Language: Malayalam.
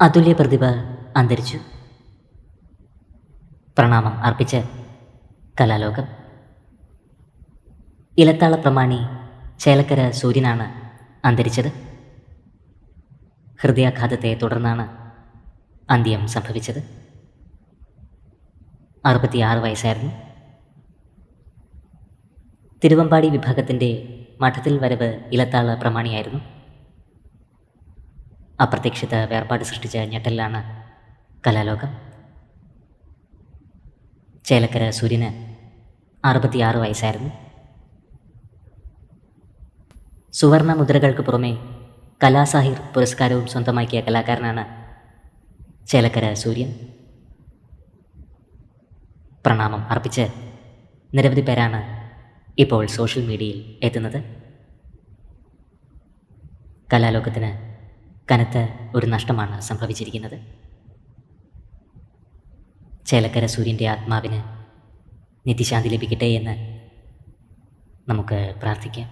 അതുല്യ പ്രതിഭ അന്തരിച്ചു. പ്രണാമം അർപ്പിച്ച് കലാലോകം. ഇലത്താള പ്രമാണി ചേലക്കര സൂര്യനാണ് അന്തരിച്ചത്. ഹൃദയാഘാതത്തെ തുടർന്നാണ് അന്ത്യം സംഭവിച്ചത്. അറുപത്തിയാറ് വയസ്സായിരുന്നു. തിരുവമ്പാടി വിഭാഗത്തിന്റെ മഠത്തിൽ വരവ് ഇലത്താള പ്രമാണിയായിരുന്നു. അപ്രതീക്ഷിത വേർപാട് സൃഷ്ടിച്ച ഞെട്ടലിലാണ് കലാലോകം. ചേലക്കര സൂര്യന് അറുപത്തിയാറ് വയസ്സായിരുന്നു. സുവർണ മുദ്രകൾക്ക് പുറമെ കലാസാഹിർ പുരസ്കാരവും സ്വന്തമാക്കിയ കലാകാരനാണ് ചേലക്കര സൂര്യൻ. പ്രണാമം അർപ്പിച്ച് നിരവധി പേരാണ് ഇപ്പോൾ സോഷ്യൽ മീഡിയയിൽ എത്തുന്നത്. കലാലോകത്തിന് കനത്ത ഒരു നഷ്ടമാണ് സംഭവിച്ചിരിക്കുന്നത്. ചേലക്കര സൂര്യന്റെ ആത്മാവിന് നിത്യശാന്തി ലഭിക്കട്ടെ എന്ന് നമുക്ക് പ്രാർത്ഥിക്കാം.